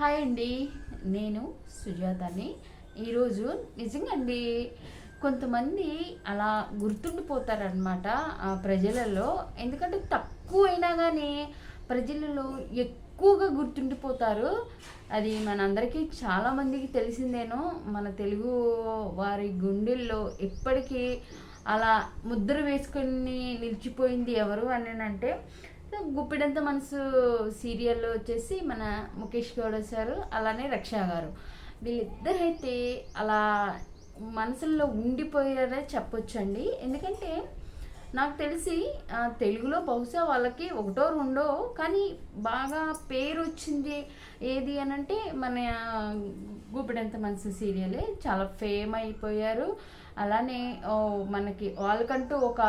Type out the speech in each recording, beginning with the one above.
Hi అండి నేను సుజాతని. ఈరోజు నిజంగా అండి కొంతమంది అలా గుర్తుండిపోతారనమాట ప్రజలలో. ఎందుకంటే తక్కువైనా కానీ ప్రజలలో ఎక్కువగా గుర్తుండిపోతారు. అది మనందరికీ చాలామందికి తెలిసిందేనో మన తెలుగు వారి గుండెల్లో ఎప్పటికీ అలా ముద్ర వేసుకొని నిలిచిపోయింది ఎవరు అని అంటే గుప్పిడంత మనసు సీరియల్లో వచ్చేసి మన ముఖేష్ గౌడ సారు అలానే రక్ష గారు. వీళ్ళిద్దరైతే అలా మనసుల్లో ఉండిపోయారనే చెప్పొచ్చండి. ఎందుకంటే నాకు తెలిసి తెలుగులో బహుశా వాళ్ళకి ఒకటో రెండో కానీ బాగా పేరు వచ్చింది ఏది అని అంటే మన గుప్పిడంత మనసు సీరియలే. చాలా ఫేమ్ అయిపోయారు. అలానే మనకి వాళ్ళకంటూ ఒక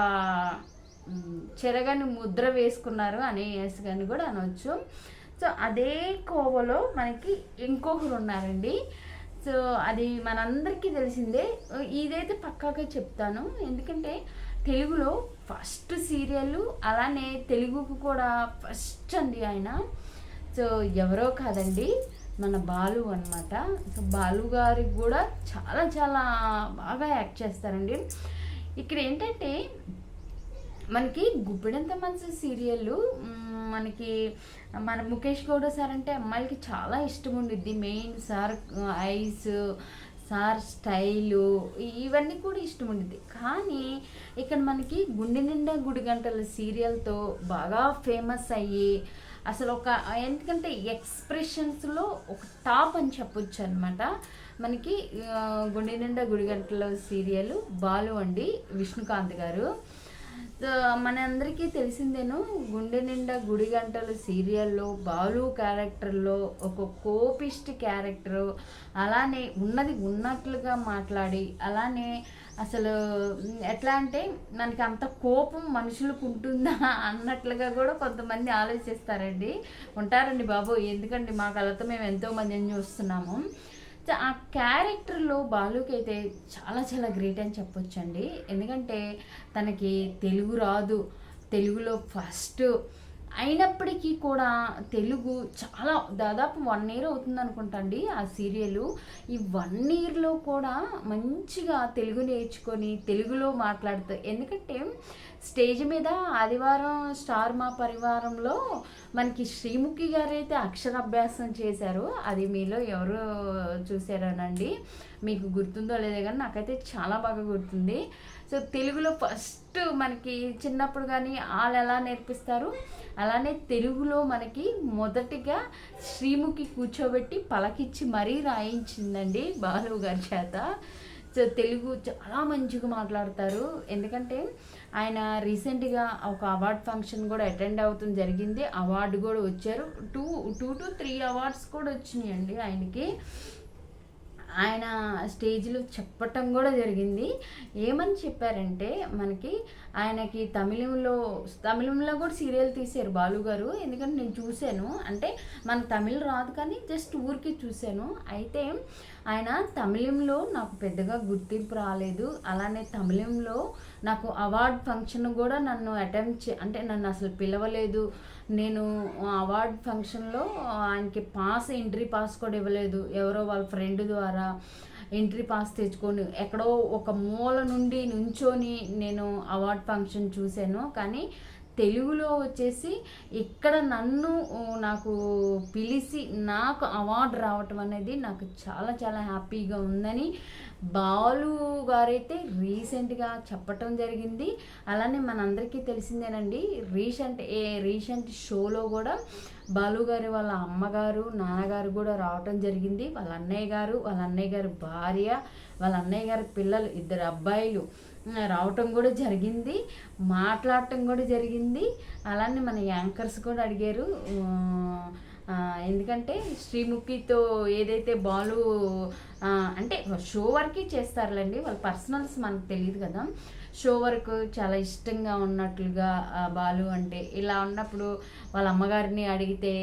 చెరగని ముద్ర వేసుకున్నారు అనేసి కానీ కూడా అనవచ్చు సో అదే కోవలో మనకి ఇంకొకరు ఉన్నారండి. సో అది మనందరికీ తెలిసిందే. ఇదైతే పక్కాగా చెప్తాను. ఎందుకంటే తెలుగులో ఫస్ట్ సీరియల్ అలానే తెలుగుకు కూడా ఫస్ట్ అండి ఆయన. సో ఎవరో కాదండి మన బాలు అన్నమాట. సో బాలు గారికి కూడా చాలా చాలా బాగా యాక్ట్ చేస్తారండి. ఇక్కడ ఏంటంటే మనకి గుప్పిడంత మనసు సీరియల్ మనకి మన ముఖేష్ గౌడ సార్ అంటే అమ్మాయిలకి చాలా ఇష్టం ఉండిద్ది. Main sir eyes sir style ఇవన్నీ కూడా ఇష్టం ఉండిద్ది. కానీ ఇక్కడ మనకి గుండె నిండా గుడి గంటల సీరియల్తో బాగా ఫేమస్ అయ్యి అసలు ఒక ఎందుకంటే ఎక్స్ప్రెషన్స్లో ఒక టాప్ అని చెప్పొచ్చు అనమాట మనకి గుండె నిండా గుడి గంటల సీరియల్ బాలు అండి విష్ణుకాంత్ గారు. మనందరికీ తెలిసిందేను గుండె నిండా గుడి గంటలు సీరియల్లో బాలు క్యారెక్టర్లో ఒక కోపిస్ట్ క్యారెక్టరు అలానే ఉన్నది ఉన్నట్లుగా మాట్లాడి అలానే అసలు ఎట్లా అంటే మనకి అంత కోపం మనుషులకు ఉంటుందా అన్నట్లుగా కూడా కొంతమంది ఆలోచిస్తారండి. ఉంటారండి బాబు ఎందుకండి మా కళతో మేము ఎంతో మందిని చూస్తున్నాము. సో ఆ క్యారెక్టర్లో బాలుకి అయితే చాలా చాలా గ్రేట్ అని చెప్పొచ్చండి. ఎందుకంటే తనకి తెలుగు రాదు. తెలుగులో ఫస్ట్ అయినప్పటికీ కూడా తెలుగు చాలా దాదాపు వన్ ఇయర్ అవుతుంది అనుకుంటండి ఆ సీరియల్ ఈ వన్ ఇయర్లో కూడా మంచిగా తెలుగు నేర్చుకొని తెలుగులో మాట్లాడుతూ ఎందుకంటే స్టేజ్ మీద ఆదివారం స్టార్ మా పరివారంలో మనకి శ్రీముఖి గారు అయితే అక్షరాభ్యాసం చేశారు. అది మీలో ఎవరు చూశారనండి? మీకు గుర్తుందో లేదో కానీ నాకైతే చాలా బాగా గుర్తుంది. సో తెలుగులో ఫస్ట్ మనకి చిన్నప్పుడు కానీ వాళ్ళు ఎలా నేర్పిస్తారు? అలానే తెలుగులో మనకి మొదటిగా శ్రీముఖి కూర్చోబెట్టి పలకిచ్చి మరీ రాయించిందండి బాలు గారి చేత. సో తెలుగు చాలా మంచిగా మాట్లాడతారు. ఎందుకంటే ఆయన రీసెంట్గా ఒక అవార్డ్ ఫంక్షన్ కూడా అటెండ్ అవుతుంది జరిగింది. అవార్డు కూడా వచ్చారు. Two two to three awards కూడా వచ్చినాయండి ఆయనకి. ఆయన స్టేజ్లో చెప్పటం కూడా జరిగింది. ఏమని చెప్పారంటే మనకి ఆయనకి తమిళంలో తమిళంలో కూడా సీరియల్ తీశారు బాలు గారు. ఎందుకంటే నేను చూశాను. అంటే మన తమిళ్ రాదు కానీ జస్ట్ ఊరికి చూశాను. అయితే ఆయన తమిళంలో నాకు పెద్దగా గుర్తింపు రాలేదు. అలానే తమిళంలో నాకు అవార్డ్ ఫంక్షన్ కూడా నన్ను అటెంప్ట్ చే అంటే నన్ను అసలు పిలవలేదు. నేను అవార్డ్ ఫంక్షన్లో ఆయనకి పాస్ ఎంట్రీ పాస్ కూడా ఇవ్వలేదు. ఎవరో వాళ్ళ ఫ్రెండ్ ద్వారా ఎంట్రీ పాస్ తెచ్చుకొని ఎక్కడో ఒక మూల నుండి నుంచొని నేను అవార్డ్ ఫంక్షన్ చూశాను. కానీ తెలుగులో వచ్చేసి ఇక్కడ నన్ను నాకు పిలిచి నాకు అవార్డు రావటం అనేది నాకు చాలా చాలా హ్యాపీగా ఉందని బాలు గారైతే రీసెంట్గా చెప్పటం జరిగింది. అలానే మనందరికీ తెలిసిందేనండి రీసెంట్ ఏ రీసెంట్ షోలో కూడా బాలు గారి వాళ్ళ అమ్మగారు నాన్నగారు కూడా రావటం జరిగింది. వాళ్ళ అన్నయ్య గారు వాళ్ళ అన్నయ్య గారు భార్య వాళ్ళ అన్నయ్య గారి పిల్లలు ఇద్దరు అబ్బాయిలు రావటం కూడా జరిగింది మాట్లాడటం కూడా జరిగింది. అలానే మన యాంకర్స్ కూడా అడిగారు ఎందుకంటే శ్రీముఖితో ఏదైతే బాలు అంటే షో వరకే చేస్తారులేండి వాళ్ళ పర్సనల్స్ మనకు తెలియదు కదా. షో వరకు చాలా ఇష్టంగా ఉన్నట్లుగా బాలు అంటే ఇలా ఉన్నప్పుడు వాళ్ళ అమ్మగారిని అడిగితే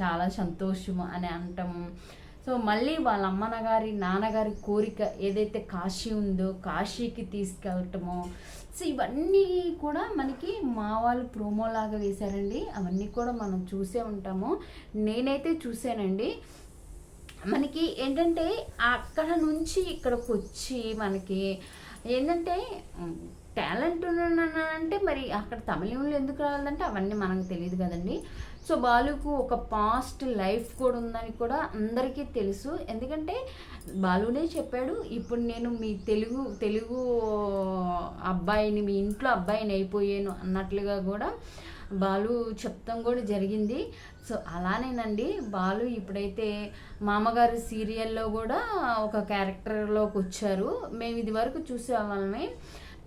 చాలా సంతోషం అని అంటాము సో మళ్ళీ వాళ్ళ అమ్మనగారి నాన్నగారి కోరిక ఏదైతే కాశీ ఉందో కాశీకి తీసుకెళ్ళటమో సో ఇవన్నీ కూడా మనకి మా వాళ్ళు ప్రోమో లాగా వేశారండి. అవన్నీ కూడా మనం చూసే ఉంటాము. నేనైతే చూసానండి మనకి ఏంటంటే అక్కడ నుంచి ఇక్కడికి వచ్చి మనకి ఏంటంటే టాలెంట్ అంటే మరి అక్కడ తమిళంలో ఎందుకు రావాలంటే అవన్నీ మనకు తెలియదు కదండి. సో బాలుకు ఒక పాస్ట్ లైఫ్ కూడా ఉందని కూడా అందరికీ తెలుసు. ఎందుకంటే బాలునే చెప్పాడు ఇప్పుడు నేను మీ తెలుగు తెలుగు అబ్బాయిని మీ ఇంట్లో అబ్బాయిని అయిపోయాను అన్నట్లుగా కూడా బాలు చెప్తాం కూడా జరిగింది. సో అలానేనండి బాలు ఇప్పుడైతే మామగారు సీరియల్లో కూడా ఒక క్యారెక్టర్లోకి వచ్చారు. మేము ఇది వరకు చూసేవాళ్ళమే.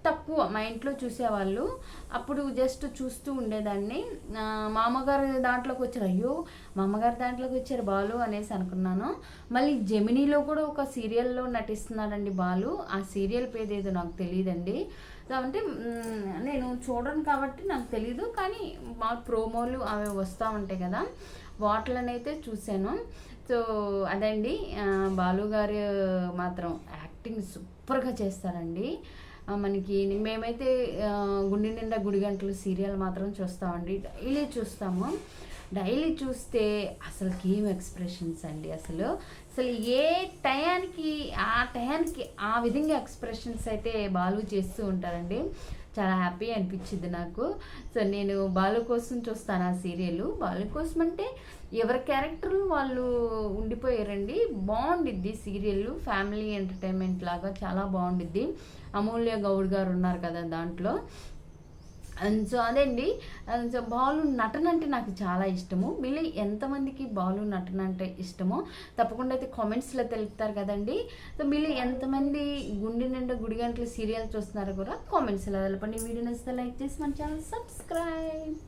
తక్కువ మా ఇంట్లో చూసేవాళ్ళు. అప్పుడు జస్ట్ చూస్తూ ఉండేదాన్ని. మా అమ్మగారు దాంట్లోకి వచ్చారు. అయ్యో మామగారు దాంట్లోకి వచ్చారు బాలు అనేసి అనుకున్నాను. మళ్ళీ జెమినీలో కూడా ఒక సీరియల్లో నటిస్తున్నాడండి బాలు. ఆ సీరియల్ పేరు ఏదో నాకు తెలియదండి. అంటే నేను చూడను కాబట్టి నాకు తెలీదు. కానీ మా ప్రోమోలు అవి వస్తూ ఉంటాయి కదా. వాటిలనైతే చూశాను. సో అదండి. ఆ, బాలు గారు మాత్రం యాక్టింగ్ సూపర్గా చేస్తారండి. మనకి మేమైతే గుండె నిండా గుడి గంటలు సీరియల్ మాత్రం చూస్తామండి. డైలీ చూస్తాము. డైలీ చూస్తే అసలు ఏం ఎక్స్ప్రెషన్స్ అండి అసలు? అసలు ఏ టయానికి ఆ టయానికి ఆ విధంగా ఎక్స్ప్రెషన్స్ అయితే బాలు చేస్తూ ఉంటారండి. చాలా హ్యాపీ అనిపించింది నాకు. సో నేను బాలు కోసం చూస్తాను ఆ సీరియల్. బాలు కోసం అంటే ఎవరి క్యారెక్టర్లు వాళ్ళు ఉండిపోయారండి. బాగుండిద్ది సీరియల్. ఫ్యామిలీ ఎంటర్టైన్మెంట్ లాగా చాలా బాగుండిద్ది. అమూల్య గౌడ్ గారు ఉన్నారు కదా దాంట్లో. సో అదండి సో బాలు నటన అంటే నాకు చాలా ఇష్టము. వీళ్ళు ఎంతమందికి బాలు నటన అంటే ఇష్టమో తప్పకుండా అయితే కామెంట్స్లో తెలుపుతారు కదండి. సో వీళ్ళు ఎంతమంది గుండె నిండా గుడి గంటలు సీరియల్ చూస్తున్నారో కూడా కామెంట్స్లో తెలపండి. వీడియో నచ్చితే లైక్ చేసి మన ఛానల్ సబ్స్క్రైబ్